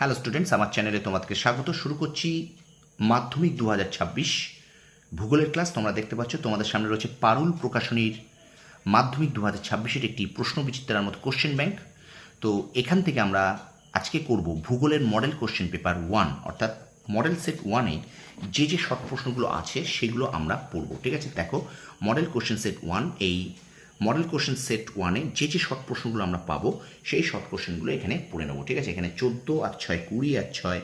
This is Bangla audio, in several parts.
হ্যালো স্টুডেন্টস আমার চ্যানেলে তোমাদেরকে স্বাগত। শুরু করছি মাধ্যমিক দু হাজার ছাব্বিশ ভূগোলের ক্লাস তোমরা দেখতে পাচ্ছ, তোমাদের সামনে রয়েছে পারুল প্রকাশনীর মাধ্যমিক দু হাজার ছাব্বিশের একটি প্রশ্ন বিচিত্রার মতো কোশ্চেন ব্যাংক তো এখান থেকে আমরা আজকে করব ভূগোলের মডেল কোশ্চেন পেপার ওয়ান অর্থাৎ মডেল সেট ওয়ানে যে যে শর্ট প্রশ্নগুলো আছে, সেগুলো আমরা পড়ব। ঠিক আছে? দেখো মডেল কোশ্চেন সেট ওয়ান এই মডেল কোশ্চেন সেট ওয়ানে যে যে শর্ট প্রশ্নগুলো আমরা পাবো, সেই শর্ট কোশ্চেনগুলো এখানে পড়ে নেব, ঠিক আছে? এখানে চোদ্দ আর ছয়, কুড়ি আর ছয়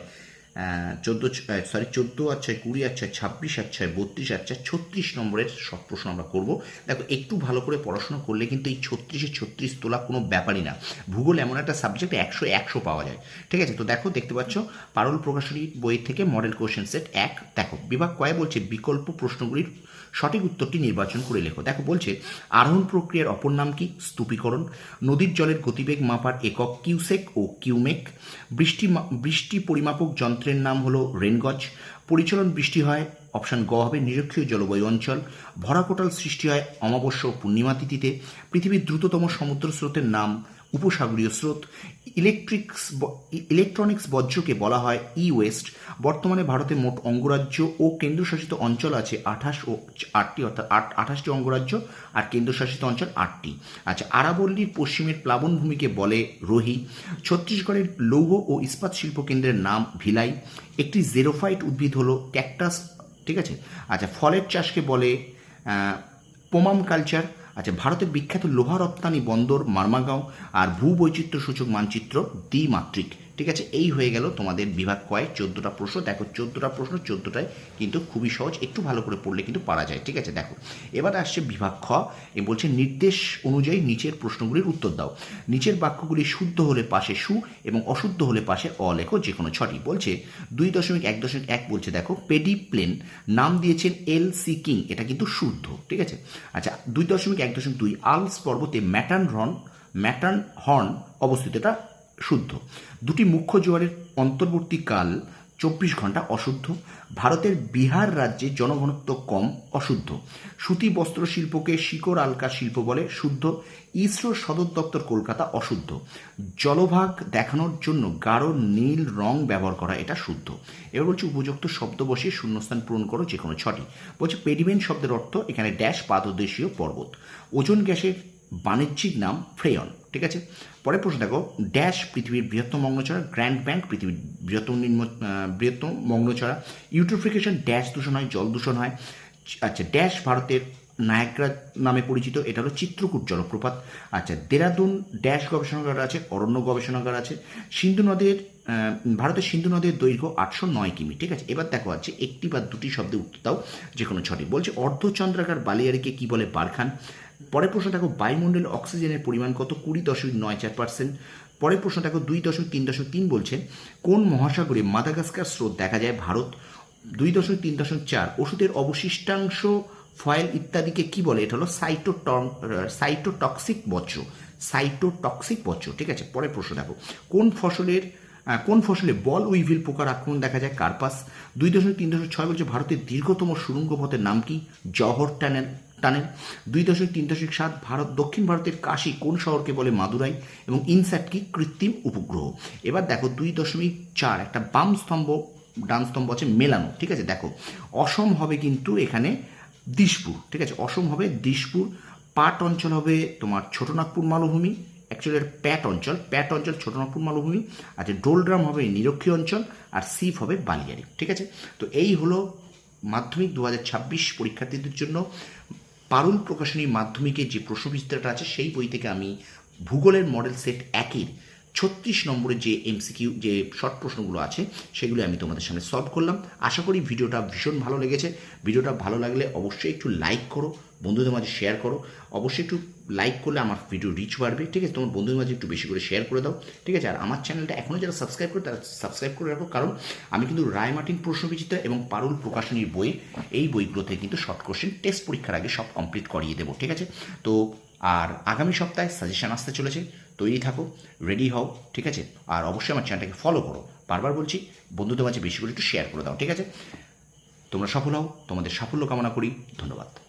চোদ্দ সরি চোদ্দ আর ছয় কুড়ি আর ছয় ছাব্বিশ আর ছয় বত্রিশ আর ছয় ছত্রিশ নম্বরের সব প্রশ্ন আমরা করব। দেখো, একটু ভালো করে পড়াশোনা করলে কিন্তু এই ছত্রিশে ছত্রিশ তোলা কোনো ব্যাপারই না। ভূগোল এমন একটা সাবজেক্ট একশো একশো পাওয়া যায়। ঠিক আছে? তো দেখো, দেখতে পাচ্ছ, পারুল প্রকাশনী বই থেকে মডেল কোশ্চেন সেট এক। দেখো, বিভাগ কয়ে বলছে, বিকল্প প্রশ্নগুলির সঠিক উত্তরটি নির্বাচন করে লেখো। দেখো, বলছে, আরোহণ প্রক্রিয়ার অপর নাম কি? স্তূপীকরণ। নদীর জলের গতিবেগ মাপার একক কিউসেক ও কিউমেক। বৃষ্টি বৃষ্টি পরিমাপক যন্ত্রের নাম হলো রেনগজ। পরিচলন বৃষ্টি হয়, অপশান গ হবে নিরক্ষীয় জলবায়ু অঞ্চল। ভরাকোটাল সৃষ্টি হয় অমাবস্য পূর্ণিমা তিথিতে। পৃথিবীর দ্রুততম সমুদ্র স্রোতের নাম উপসাগরীয় স্রোত ইলেকট্রিক্স ইলেকট্রনিক্স বর্জ্যকে বলা হয় ই ওয়েস্ট বর্তমানে ভারতে মোট অঙ্গরাজ্য ও কেন্দ্রশাসিত অঞ্চল আছে আঠাশ ও আটটি, অর্থাৎ আট, আঠাশটি অঙ্গরাজ্য আর কেন্দ্রশাসিত অঞ্চল আটটি। আচ্ছা আরাবল্লীর পশ্চিমের প্লাবনভূমিকে বলে রোহি। ছত্তিশগড়ের লৌহ ও ইস্পাত শিল্প কেন্দ্রের নাম ভিলাই। একটি জেরোফাইট উদ্ভিদ হলো ক্যাকটাস, ঠিক আছে? আচ্ছা ফলের চাষকে বলে পোমাম কালচার। আচ্ছা ভারতের বিখ্যাত লোহা রপ্তানি বন্দর মার্মাগাঁও আর ভূবৈচিত্র্য সূচক মানচিত্র দ্বিমাত্রিক। ঠিক আছে, এই হয়ে গেল তোমাদের বিভাগ কয়েক চোদ্দোটা প্রশ্ন। দেখো, চোদ্দোটা প্রশ্ন, চোদ্দোটায় কিন্তু খুবই সহজ, একটু ভালো করে পড়লে কিন্তু পারা যায়, ঠিক আছে? দেখো, এবার আসছে বিভাগ খ। এ বলছে, নির্দেশ অনুযায়ী নিচের প্রশ্নগুলির উত্তর দাও। নিচের বাক্যগুলি শুদ্ধ হলে পাশে সু এবং অশুদ্ধ হলে পাশে অ লেখো যে কোনো ছটি। বলছে, দুই দশমিক এক দশমিক এক বলছে, দেখো পেডি প্লেন নাম দিয়েছেন এল সি কিং, এটা কিন্তু শুদ্ধ, ঠিক আছে? আচ্ছা দুই দশমিক এক দশমিক দুই, আলস পর্বতে ম্যাটার্ন রন ম্যাটার্ন হর্ন অবস্থিত এটা শুদ্ধ। দুটি মুখ্য জোয়ারের অন্তর্বর্তীকাল চব্বিশ ঘণ্টা অশুদ্ধ। ভারতের বিহার রাজ্যে জনঘনত্ব কম, অশুদ্ধ। সুতি বস্ত্র শিল্পকে শিকড় আলকা শিল্প বলে শুদ্ধ। ইসরোর সদর দপ্তর কলকাতা অশুদ্ধ। জলভাগ দেখানোর জন্য গাঢ় নীল রং ব্যবহার করা এটা শুদ্ধ। এবার বলছে উপযুক্ত শব্দ বসিয়ে শূন্যস্থান পূরণ করো যে কোনো ছটি। বলছে পেডিমেন্ট শব্দের অর্থ এখানে ড্যাশ পাদদেশীয় পর্বত। ওজন গ্যাসের বাণিজ্যিক নাম ফ্রেয়ন ঠিক আছে? পরের প্রশ্ন দেখো ড্যাশ পৃথিবীর বৃহত্তম মগ্নচড়া গ্র্যান্ড ব্যাংক পৃথিবীর বৃহত্তম নিম্ন বৃহত্তম মগ্নচড়া ইউট্রোফিকেশন ড্যাশ দূষণ হয়, জল দূষণ হয়। আচ্ছা ড্যাশ ভারতের নায়গ্রা নামে পরিচিত, এটা হলো চিত্রকূট জলপ্রপাত। আচ্ছা দেরাদুন ড্যাশ গবেষণাগার আছে, অরণ্য গবেষণাগার আছে। সিন্ধু নদের ভারতের সিন্ধু নদের দৈর্ঘ্য আটশো নয় কিমি, ঠিক আছে? এবার দেখো আছে, একটি বা দুটি শব্দে উত্তর দাও যে কোনো ছটি। বলছে, অর্ধচন্দ্রাকার বালিয়ারিকে কি বলে বারখান? পরের প্রশ্ন দেখো বায়ুমণ্ডলে অক্সিজেনের পরিমাণ কত? কুড়ি দশমিক নয় চার পার্সেন্ট পরের প্রশ্ন দেখো দুই দশমিক তিন দশমিক তিন বলছে, কোন মহাসাগরে মাদাগাস্কার স্রোত দেখা যায়? ভারত। দুই দশমিক তিন দশমিক চার। ওষুধের অবশিষ্টাংশ, ফয়েল ইত্যাদিকে কি বলে? এটা হলো সাইটোটন, সাইটোটক্সিক বজ্র সাইটোটক্সিক বজ্র ঠিক আছে? পরের প্রশ্ন দেখো। কোন ফসলের কোন ফসলে বল উইভিল পোকার আক্রমণ দেখা যায়? কার্পাস। দুই দশমিক তিন দশমিক ছয় বলছে ভারতের দীর্ঘতম সুড়ঙ্গ পথের নাম কি? Jawahar tunnel tunnel. দুই দশমিক তিন দশমিক সাত, ভারত দক্ষিণ ভারতের কাশী কোন শহরকে বলে মাদুরাই? এবং ইনস্যাট কি? কৃত্রিম উপগ্রহ। এবার দেখো দুই দশমিক চার, একটা বাম স্তম্ভ, ডান স্তম্ভ আছে মেলানো, ঠিক আছে? দেখো, অসম হবে কিন্তু এখানে দিশপুর, ঠিক আছে? অসম হবে দিশপুর, পাট অঞ্চল হবে তোমার ছোটনাগপুর মালভূমি অ্যাকচুয়ালি এটা প্যাট অঞ্চল প্যাট অঞ্চল ছোটনাগপুর মালভূমি আচ্ছা ডোলড্রাম হবে নিরক্ষী অঞ্চল, আর সিফ হবে বালিয়ারি, ঠিক আছে? তো এই হলো মাধ্যমিক দু হাজার ছাব্বিশ পরীক্ষার্থীদের জন্য পারুল প্রকাশনী মাধ্যমিকে যে প্রশ্ন বিস্তারটা আছে, সেই বই থেকে আমি ভূগোলের মডেল সেট একের ছত্রিশ নম্বরের যে এমসিকিউ যে শর্ট প্রশ্নগুলো আছে, সেগুলো আমি তোমাদের সামনে সলভ করলাম। আশা করি ভিডিওটা ভীষণ ভালো লেগেছে। ভিডিওটা ভালো লাগলে অবশ্যই একটু লাইক করো, বন্ধুদের মাঝে শেয়ার করো। অবশ্যই একটু লাইক করলে আমার ভিডিও রিচ বাড়বে। ঠিক আছে, তোমার বন্ধুদের মাঝে একটু বেশি করে শেয়ার করে দাও। ঠিক আছে, আর আমার চ্যানেলটা এখনও যারা সাবস্ক্রাইব করে, তারা সাবস্ক্রাইব করে রাখো। কারণ আমি কিন্তু রায় মার্টিন প্রশ্নবিচিত্রা এবং পারুল প্রকাশনীর বই এই বইগুলোতে কিন্তু শর্ট কোশ্চেন টেস্ট পরীক্ষার আগে সব কমপ্লিট করিয়ে দেবো। ঠিক আছে? তো, আর আগামী সপ্তাহে সাজেশন আসতে চলেছে। তৈরি থাকো রেডি হও, ঠিক আছে? আর অবশ্যই আমার চ্যানেলটাকে ফলো করো। বারবার বলছি, বন্ধুদের মাঝে বেশি করে একটু শেয়ার করে দাও, ঠিক আছে? তোমরা সফল হও, তোমাদের সাফল্য কামনা করি, ধন্যবাদ।